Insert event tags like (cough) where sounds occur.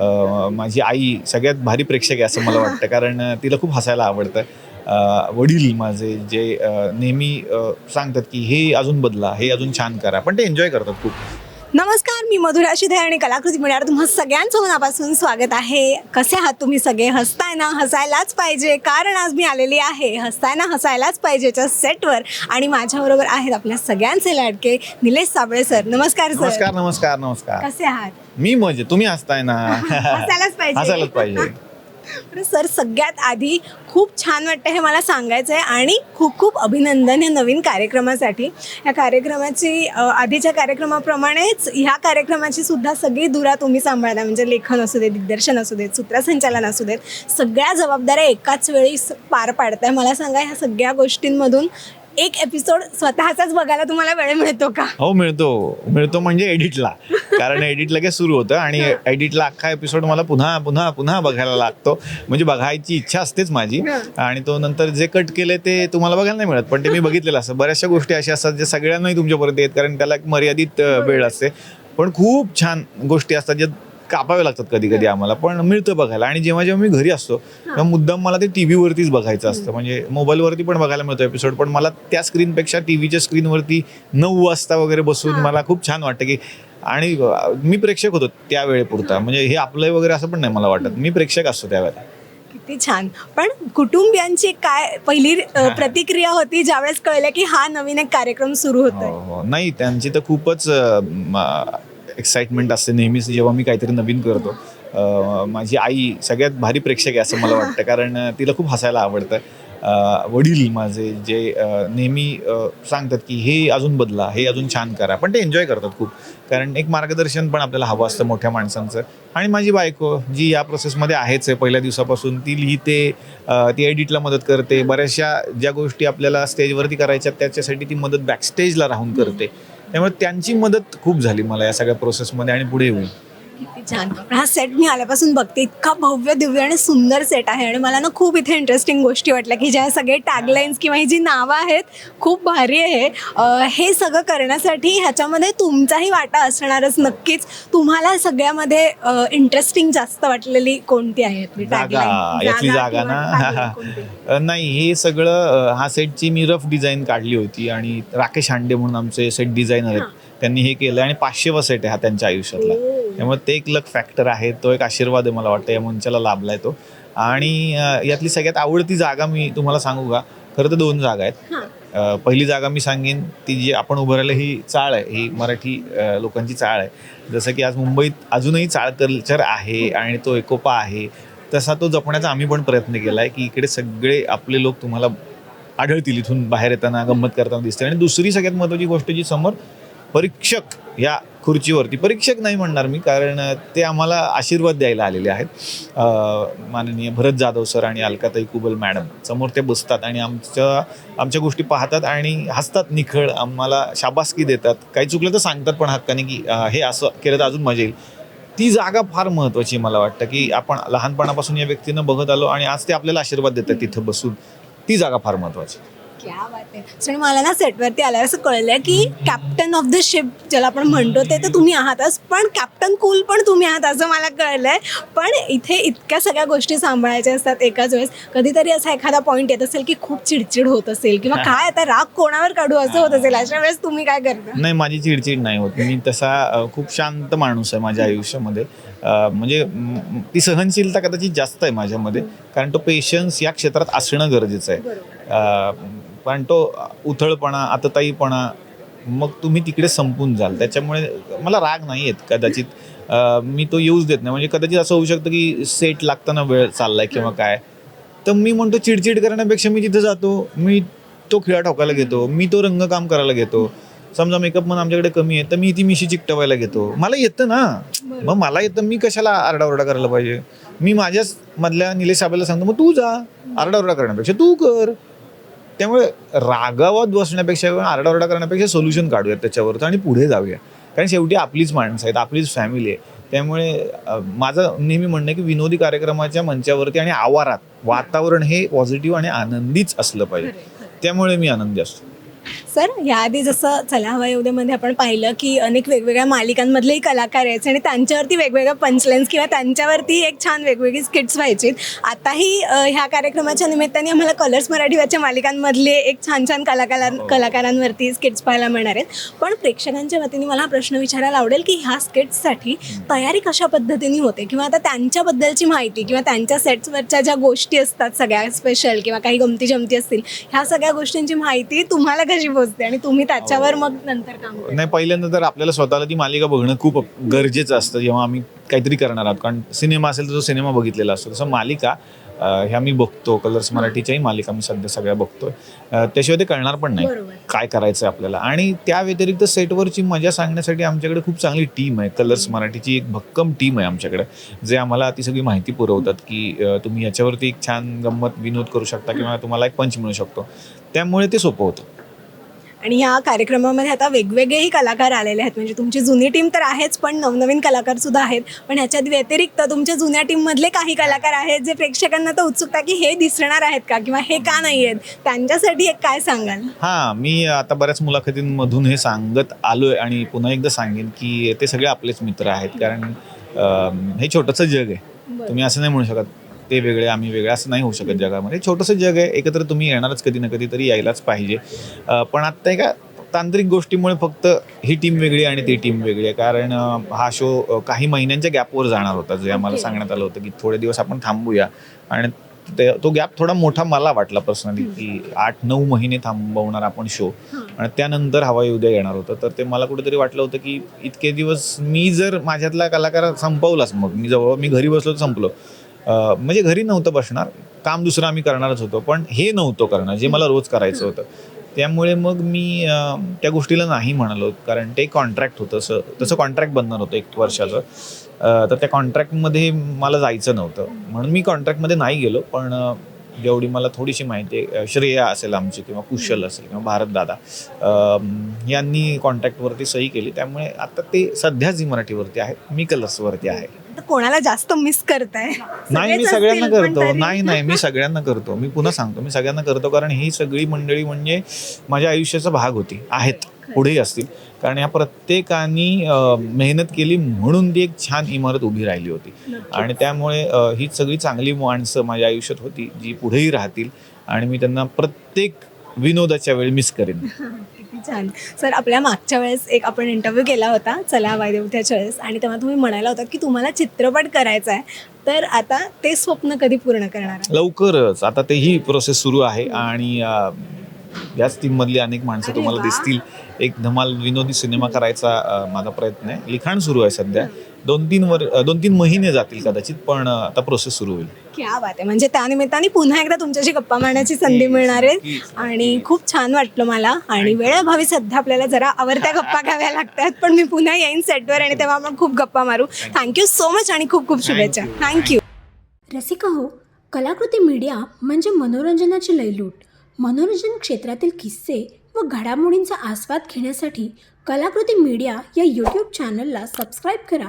माझी आई सगळ्यात भारी प्रेक्षक आहे असं मला वाटतं. कारण तिला खूप हसायला आवडतं. वडील माझे जे नेहमी सांगतात की हे अजून बदला हे अजून छान करा. पण ते एन्जॉय करतात खूप. नमस्कार. मी मधुरा शिधे आणि कलाकृती मिळणार. तुम्हा सगळ्यांचं मनापासून स्वागत आहे. कसे आहात तुम्ही सगळे? हसताय ना हसायलाच पाहिजे. कारण आज मी आलेली आहे. हसताय ना हसायलाच पाहिजेच्या सेटवर आणि माझ्याबरोबर आहेत आपल्या सगळ्यांचे लाडके निलेश साबळे सर. नमस्कार सर. नमस्कार नमस्कार नमस्कार. कसे आहात? मी मजे तुम्ही हसताय ना? (laughs) हसायलाच पाहिजे. हसायलाच पाहिजे. सर सगळ्यात आधी खूप छान वाटतं हे मला सांगायचं आहे आणि खूप खूप अभिनंदन या नवीन कार्यक्रमासाठी. या कार्यक्रमाची आधीच्या कार्यक्रमाप्रमाणेच ह्या कार्यक्रमाची सुद्धा सगळी धुरा तुम्ही सांभाळता. म्हणजे लेखन असू दे दिग्दर्शन असू देत सूत्रसंचालन असू देत सगळ्या जबाबदाऱ्या एकाच वेळी स- पार पाडताय. मला सांगा ह्या सगळ्या गोष्टींमधून एक एपिसोड स्वतःचाच बघायला तुम्हाला वेळ मिळतो का? हो मिळतो. मिळतो म्हणजे एडिटला कारण एडिट लगेच सुरू होतं आणि एडिटला अख्खा एपिसोड मला पुन्हा पुन्हा पुन्हा बघायला लागतो. म्हणजे बघायची इच्छा असतेच माझी. आणि तो नंतर जे कट केले ते तुम्हाला बघायला नाही मिळत. पण ते मी बघितलेलं असतं. बऱ्याचशा गोष्टी अशा असतात जे सगळ्यांनाही तुमच्यापर्यंत येत कारण त्याला एक मर्यादित वेळ असते. पण खूप छान गोष्टी असतात ज्या कापाव्या लागतात कधी कधी आम्हाला पण मिळतं बघायला. आणि जेव्हा जेव्हा मी घरी असतो तेव्हा मुद्दाम मला ते टी व्हीवरतीच बघायचं असतं. म्हणजे मोबाईलवरती पण बघायला मिळतो एपिसोड पण मला त्या स्क्रीनपेक्षा टी व्हीच्या स्क्रीनवरती नऊ वाजता वगैरे बसून मला खूप छान वाटतं की आणि मी प्रेक्षक होतो त्या वेळेपुरता. म्हणजे हे आपलं वगैरे असं पण नाही मला वाटत. मी प्रेक्षक असतो त्यावेळेला किती छान. पण कुटुंबियांची काय पहिली प्रतिक्रिया होती ज्यावेळेस कळलं की हा नवीन एक कार्यक्रम सुरू होतोय? हो हो. नाही त्यांची तर खूपच एक्साइटमेंट असते नेहमीच जेव्हा मी काहीतरी नवीन करतो. माझी आई सगळ्यात भारी प्रेक्षक आहे असं मला (laughs) वाटतं. कारण तिला खूप हसायला आवडतं. वडील माझे जे नेहमी सांगतात की हे अजून बदला हे अजून छान करा. पण ते एन्जॉय करतात खूप. कारण एक मार्गदर्शन पण आपल्याला हवं असतं मोठ्या माणसांचं. आणि माझी बायको जी या प्रोसेसमध्ये आहेच आहे पहिल्या दिवसापासून ती लिहिते ती एडिटला मदत करते. बऱ्याचशा ज्या गोष्टी आपल्याला स्टेजवरती करायच्या त्याच्यासाठी ती मदत बॅकस्टेजला राहून करते. त्यामुळे त्यांची मदत खूप झाली मला या सगळ्या प्रोसेसमध्ये आणि पुढे येऊन. किती छान पण हा सेट मी आल्यापासून बघते इतका भव्य दिव्य आणि सुंदर सेट आहे आणि मला ना खूप इथे इंटरेस्टिंग गोष्टी वाटल्या की ज्या सगळे टॅगलाईन्स किंवा ही जी नावं आहेत खूप भारी आहे अं, हे सगळं करण्यासाठी ह्याच्यामध्ये तुमचाही वाटा असणारच नक्कीच तुम्हाला सगळ्यामध्ये इंटरेस्टिंग जास्त वाटलेली कोणती आहे जागा tagline? यातली जागा किंवा ना tagline (laughs) कोणती? अ, नाही हे सगळं अ, हा सेटची मी रफ डिझाईन काढली होती आणि राकेश हांडे म्हणून आमचे सेट डिझायनर आहेत त्यांनी हे केलं आणि पाचशेवा सेट आहे हा त्यांच्या आयुष्यातला ओ. त्यामुळे ते एक लक फॅक्टर आहे. तो एक आशीर्वाद आहे मला वाटतं. या मंचाला लाभलाय तो. आणि यातली सगळ्यात आवडती जागा मी तुम्हाला सांगू का? खरं तर दोन जागा आहेत. हां. पहिली जागा मी सांगेन ती जी आपण उभं राहिलं ही चाळ आहे. ही मराठी लोकांची चाळ आहे. जसं की आज मुंबईत अजूनही चाळ कल्चर आहे आणि तो एकोपा आहे. तसा तो जपण्याचा आम्ही पण प्रयत्न केला आहे की इकडे सगळे आपले लोक तुम्हाला आढळतील. इथून बाहेर येताना गंमत करताना दिसते आणि दुसरी सगळ्यात महत्त्वाची गोष्ट जी समोर परीक्षक. या खुर्चीवरती. परीक्षक नाही म्हणणार मी कारण ते आम्हाला आशीर्वाद द्यायला आलेले आहेत. माननीय भरत जाधव सर आणि अलकाताई कुबल मॅडम समोर ते बसतात आणि आमच्या आमच्या गोष्टी पाहतात आणि हसतात निखळ आम्हाला शाबासकी देतात. काही चुकलं तर सांगतात पण हक्काने की हे असं केलं तर अजून मजा येईल. ती जागा फार महत्त्वाची मला वाटतं की आपण लहानपणापासून या व्यक्तीनं बघत आलो आणि आज ते आपल्याला आशीर्वाद देतात तिथं बसून. ती जागा फार महत्त्वाची क्या बात आहे आणि मला ना सेटवरती आल्यावर असं कळलं की कॅप्टन ऑफ द शिप ज्याला आपण म्हणतो ते तर तुम्ही आहातच पण कॅप्टन कूल पण तुम्ही आहात असं मला कळलंय. पण इथे इतक्या सगळ्या गोष्टी सांभाळायच्या असतात एकाच वेळेस. कधीतरी असा एखादा पॉईंट येत असेल की खूप चिडचिड होत असेल किंवा काय आता राग कोणावर काढू असं होत असेल अशा वेळेस तुम्ही काय करता? नाही माझी चिडचिड नाही होत. मी तसा खूप शांत माणूस आहे माझ्या आयुष्यामध्ये. म्हणजे ती सहनशीलता कदाचित जास्त आहे माझ्यामध्ये कारण तो पेशन्स या क्षेत्रात असणं गरजेचं आहे. कारण तो उथळपणा आतताईपणा मग तुम्ही तिकडे संपून जाल. त्याच्यामुळे मला राग नाही येत कदाचित मी तो यूज देत नाही. म्हणजे कदाचित असं होऊ शकतं की सेट लागताना वेळ चाललाय किंवा काय. तर मी म्हणतो चिडचिड करण्यापेक्षा मी तिथं जातो. मी तो खिळा ठोकायला घेतो. मी तो रंगकाम करायला घेतो. समजा मेकअप म्हणून आमच्याकडे कमी आहे तर मी ती मिशी चिकटवायला घेतो. मला येतं ना. मग मला येतं मी कशाला आरडाओरडा करायला पाहिजे? मी माझ्याच मधल्या निलेश साहेबाला सांगतो मग तू जा आरडाओरडा करण्यापेक्षा. तू कर. त्यामुळे रागावत बसण्यापेक्षा किंवा आरडाओरडा करण्यापेक्षा सोल्युशन काढूयात त्याच्यावरचं आणि पुढे जाऊया कारण शेवटी आपलीच माणसं आहेत आपलीच फॅमिली आहे. त्यामुळे माझं नेहमी म्हणणं आहे की विनोदी कार्यक्रमाच्या मंचावरती आणि आवारात वातावरण हे पॉझिटिव्ह आणि आनंदीच असलं पाहिजे. त्यामुळे मी आनंदी असतो. सर याआधी जसं चला हवा येऊदेमध्ये आपण पाहिलं की अनेक वेगवेगळ्या मालिकांमधलेही कलाकार यायचे आणि त्यांच्यावरती वेगवेगळ्या पंचलाईन्स किंवा त्यांच्यावरती एक छान वेगवेगळी स्किट्स व्हायची. आताही अ, ह्या कार्यक्रमाच्या निमित्ताने आम्हाला कलर्स मराठीवरच्या मालिकांमधले एक छान छान कलाकार कलाकारांवरती स्किट्स पाहायला मिळणार आहेत. पण प्रेक्षकांच्या वतीने मला हा प्रश्न विचारायला आवडेल की ह्या स्किट्ससाठी तयारी कशा पद्धतीने होते? किंवा आता त्यांच्याबद्दलची माहिती किंवा त्यांच्या सेट्सवरच्या ज्या गोष्टी असतात सगळ्या स्पेशल किंवा काही गमती जमती असतील ह्या सगळ्या गोष्टींची माहिती तुम्हाला कशी पोचते आणि तुम्ही त्याच्यावर मग नंतर काम करता? नाही पहिल्यांदा तर आपल्याला स्वतःला ती मालिका बघणं खूप गरजेचं असतं जेव्हा आम्ही काहीतरी करणार आहोत. कारण सिनेमा असेल तर तो सिनेमा बघितलेला असतो. तसं मालिका अं, ह्या मी बघतो. कलर्स मराठीच्याही मालिका मी सध्या सगळ्या बघतोय. अं, त्याशिवाय ते कळणार पण नाही बरोबर. काय करायचं आपल्याला. आणि त्या व्यतिरिक्त सेटवरची मजा सांगण्यासाठी आमच्याकडे खूप चांगली टीम आहे. कलर्स मराठीची एक भक्कम टीम आहे आमच्याकडे जे आम्हाला ती सगळी माहिती पुरवतात की अं, तुम्ही याच्यावरती एक छान गंमत विनोद करू शकता किंवा तुम्हाला एक पंच मिळू शकतो. त्यामुळे ते सोपं होतं. आणि ह्या कार्यक्रमामध्ये आता वेगवेगळेही कलाकार आलेले आहेत. म्हणजे तुमची जुनी टीम तर आहेच पण नवनवीन कलाकार सुद्धा आहेत. पण ह्याच्यात व्यतिरिक्त तुमच्या जुन्या टीममधले काही कलाकार आहेत जे प्रेक्षकांना तर उत्सुकता की हे दिसणार आहेत का किंवा हे का नाही आहेत? त्यांच्यासाठी एक काय सांगाल? हां मी आता बऱ्याच मुलाखतींमधून हे सांगत आलोय आणि पुन्हा एकदा सांगेन की ते सगळे आपलेच मित्र आहेत. कारण हे छोटंसं जग आहे. तुम्ही असं नाही म्हणू शकत. ते वेगळे आम्ही वेगळे असं नाही होऊ शकत जगामध्ये. छोटंसं जग आहे एकत्र तुम्ही येणारच कधी ना कधी तरी यायलाच पाहिजे. पण आत्ता एका तांत्रिक गोष्टीमुळे फक्त ही टीम वेगळी आणि ती टीम वेगळी आहे. कारण हा शो काही महिन्यांच्या गॅपवर जाणार होता. जे आम्हाला Okay. सांगण्यात आलं होतं की थोडे दिवस आपण थांबूया. आणि ते गॅप थोडा मोठा मला वाटला पर्सनली की आठ नऊ महिने थांबवणार आपण शो. आणि त्यानंतर हवा येऊ द्या येणार होतं. तर ते मला कुठेतरी वाटलं होतं की इतके दिवस मी जर माझ्यातला कलाकार संपवलाच मग मी जवळ मी घरी बसलो तर संपलो. म्हणजे घरी नव्हतं बसणार. काम दुसरं आम्ही करणारच होतो पण हे नव्हतं करणार जे मला रोज करायचं होतं. त्यामुळे मग मी त्या गोष्टीला नाही म्हणालो कारण ते कॉन्ट्रॅक्ट होतं असं तसं कॉन्ट्रॅक्ट बनणार होतं एक वर्षाचं. तर त्या कॉन्ट्रॅक्टमध्ये मला जायचं नव्हतं. म्हणून मी कॉन्ट्रॅक्टमध्ये नाही गेलो पण जेवढी मला थोडीशी माहिती आहे श्रेया असेल आमची किंवा कुशल असेल किंवा भारत दादा यांनी कॉन्ट्रॅक्टवरती सही केली. त्यामुळे आता ते सध्या झी मराठीवरती आहे मी कलर्सवरती आहे. तर कोणाला जास्त मिस करताय? नाही मी सगळेच सगळ्यांना असतील, पण करतो. तरी. नाही नाही मी सगळ्यांना करतो. मी पुन्हा सांगतो. मी सगळ्यांना करतो कारण ही सगळी मंडळी म्हणजे माझ्या आयुष्याचा भाग होती. आहेत. पुढेही असतील. कारण या प्रत्येकानी अं, मेहनत केली म्हणून ती एक छान इमारत उभी राहिली होती. आणि त्यामुळे अं, ही सगळी चांगली माणसं माझ्या आयुष्यात होती जी पुढेही राहतील. आणि मी त्यांना प्रत्येक विनोदाच्या वेळी मिस करेन. (laughs) किती छान. सर आपल्या मागच्या वेळेस एक आपण इंटरव्ह्यू केला होता चला वायदेवत्याच्या वेळेस. आणि तेव्हा तुम्ही म्हणाला होता की तुम्हाला चित्रपट करायचा आहे. तर आता ते स्वप्न कधी पूर्ण करणार? लवकरच. आता ते ही प्रोसेस सुरू आहे आणि याच टीममधली अनेक माणसं तुम्हाला. दिसतील. एक धमाल विनोदी सिनेमा करायचा माझा प्रयत्न आहे. लिखाण सुरू आहे सध्या. दोन तीन वर दोन तीन महिने जातील कदाचित पण आता प्रोसेस सुरू होईल. क्या बात आहे. म्हणजे त्यानिमित्ताने पुन्हा एकदा तुमच्याशी गप्पा मारण्याची संधी मिळणार आहे. आणि खूप छान वाटलं मला. आणि वेळेअभावी सध्या आपल्याला जरा आवडत्या गप्पा घ्याव्या लागतात पण मी पुन्हा येईन सेटवर आणि तेव्हा आपण खूप गप्पा मारू. थँक्यू सो मच आणि खूप खूप शुभेच्छा. थँक्यू रसिका हो कलाकृती मीडिया म्हणजे मनोरंजनाची लयलूट. मनोरंजन क्षेत्रातील किस्से व घडामोडींचा आस्वाद घेण्यासाठी कलाकृती मीडिया या यूट्यूब चॅनलला सबस्क्राईब करा.